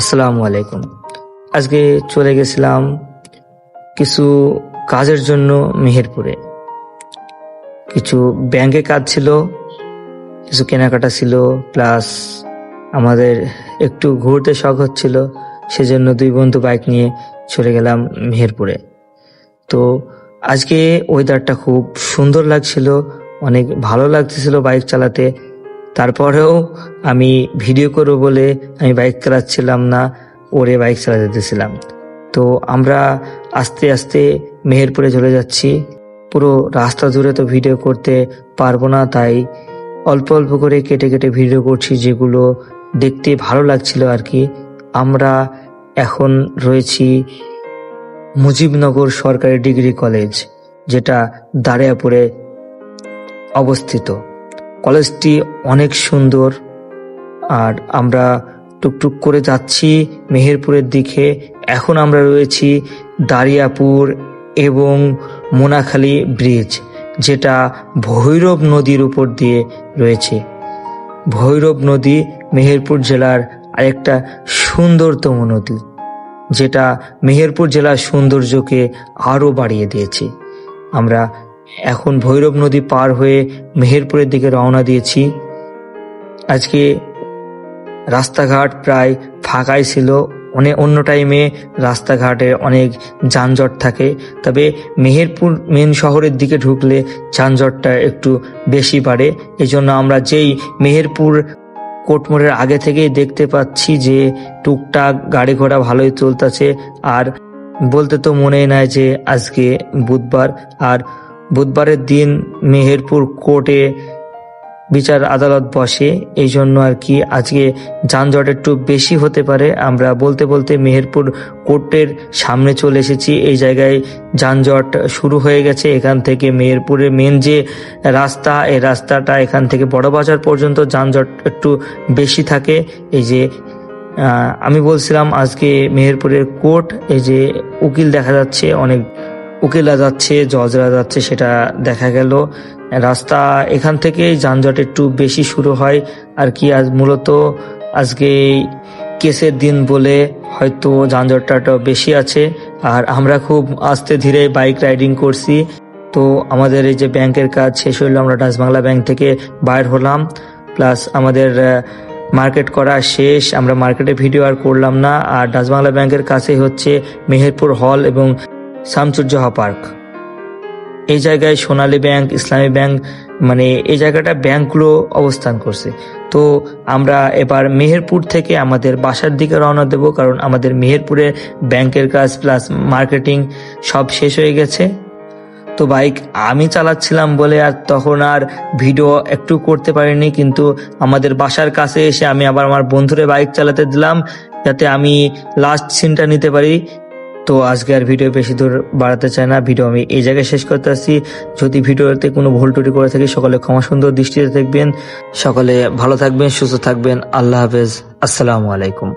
আসসালামু আলাইকুম। আজকে চলে গেছিলাম কিছু কাজের জন্য মেহেরপুরে। কিছু ব্যাংকে কাজ ছিল, কিছু কেনাকাটা ছিল, প্লাস আমাদের একটু ঘুরতে শখ হচ্ছিল, সেজন্য দুই বন্ধু বাইক নিয়ে চলে গেলাম মেহেরপুরে। তো আজকে ওয়েদারটা খুব সুন্দর লাগছিল, অনেক ভালো লাগতেছিল বাইক চালাতে তারপরেও আমি ভিডিও করব বলে আমি বাইক চালাচ্ছিলাম না, ওরে বাইক চালা যেতেছিলাম তো আমরা আস্তে আস্তে মেহেরপুরে চলে যাচ্ছি। পুরো রাস্তা জুড়ে তো ভিডিও করতে পারব না, তাই অল্প অল্প করে কেটে কেটে ভিডিও করছি যেগুলো দেখতে ভালো লাগছিল আর কি। আমরা এখন রয়েছি মুজিবনগর সরকারি ডিগ্রি কলেজ, যেটা দাঁড়িয়াপুরে অবস্থিত। কলেজটি অনেক সুন্দর। আর আমরা টুকটুক করে যাচ্ছি মেহেরপুরের দিকে। এখন আমরা রয়েছি দারিয়াপুর এবং মোনাখালী ব্রিজ, যেটা ভৈরব নদীর উপর দিয়ে রয়েছে। ভৈরব নদী মেহেরপুর জেলার আরেকটা সুন্দরতম নদী, যেটা মেহেরপুর জেলার সৌন্দর্যকে আরও বাড়িয়ে দিয়েছে। আমরা এখন ভৈরব নদী পার হয়ে মেহেরপুরের দিকে রওনা দিয়েছি। আজকে রাস্তাঘাট প্রায় ফাঁকাই ছিল। অনেক অন্য টাইমে রাস্তাঘাটে অনেক যানজট থাকে। তবে মেহেরপুর মেন শহরের দিকে ঢুকলে যানজটটা একটু বেশি বাড়ে। এই জন্য আমরা যেই মেহেরপুর কোটমোড়ের আগে থেকেই দেখতে পাচ্ছি যে টুকটাক গাড়ি ঘোড়া ভালোই চলতেছে। আর বলতে তো মনেই নাই যে আজকে বুধবার। আর বুধবারের দিন মেহেরপুর কোর্টে বিচার আদালত বসে। এই জন্য আর কি আজকে যানজট একটু বেশি হতে পারে। আমরা বলতে বলতে মেহেরপুর কোর্টের সামনে চলে এসেছি। এই জায়গায় যানজট শুরু হয়ে গেছে। এখান থেকে মেহেরপুরের মেন যে রাস্তা, এই রাস্তাটা এখান থেকে বড় বাজার পর্যন্ত যানজট একটু বেশি থাকে। এই যে আমি বলছিলাম আজকে মেহেরপুরের কোর্ট, এই যে উকিল দেখা যাচ্ছে, অনেক উকিলা যাচ্ছে, জজরা যাচ্ছে, সেটা দেখা গেল। রাস্তা এখান থেকে যানজট একটু বেশি শুরু হয়। আর কি আজ মূলত আজকে কেসের দিন বলে হয়তো যানজটটা বেশি আছে। আর আমরা খুব আস্তে ধীরে বাইক রাইডিং করছি। তো আমাদের এই যে ব্যাংকের কাজ শেষ হইল, আমরা ডাচ বাংলা ব্যাংক থেকে বাইর হলাম। প্লাস আমাদের মার্কেট করা শেষ। আমরা মার্কেটে ভিডিও আর করলাম না। আর ডাচ বাংলা ব্যাংকের কাছেই হচ্ছে মেহেরপুর হল এবং শামসুজ্জোহা পার্ক। এই জায়গায় সোনালী ব্যাংক, ইসলামী ব্যাংক মানে এই জায়গাটা ব্যাংকগুলো অবস্থান করছে। তো আমরা এবার মেহেরপুর থেকে আমাদের বাসার দিকে রওনা দেব, কারণ আমাদের মেহেরপুরে ব্যাংকের কাজ প্লাস মার্কেটিং সব শেষ হয়ে গেছে। তো বাইক আমি চালাচ্ছিলাম বলে আর তখন আর ভিডিও একটু করতে পারিনি, কিন্তু আমাদের বাসার কাছে এসে আমি আবার আমার বন্ধুরে বাইক চালাতে দিলাম, যাতে আমি লাস্ট সিনটা নিতে পারি। তো আজকে আর ভিডিও বেশি দূর বাড়াতে চাই না। ভিডিও আমি এই জায়গায় শেষ করতে আসছি। যদি ভিডিওতে কোনো ভুল টুটি করে থাকি, সকলে ক্ষমা সুন্দর দৃষ্টিতে দেখবেন। সকলে ভালো থাকবেন, সুস্থ থাকবেন। আল্লাহ হাফেজ। আসসালামু আলাইকুম।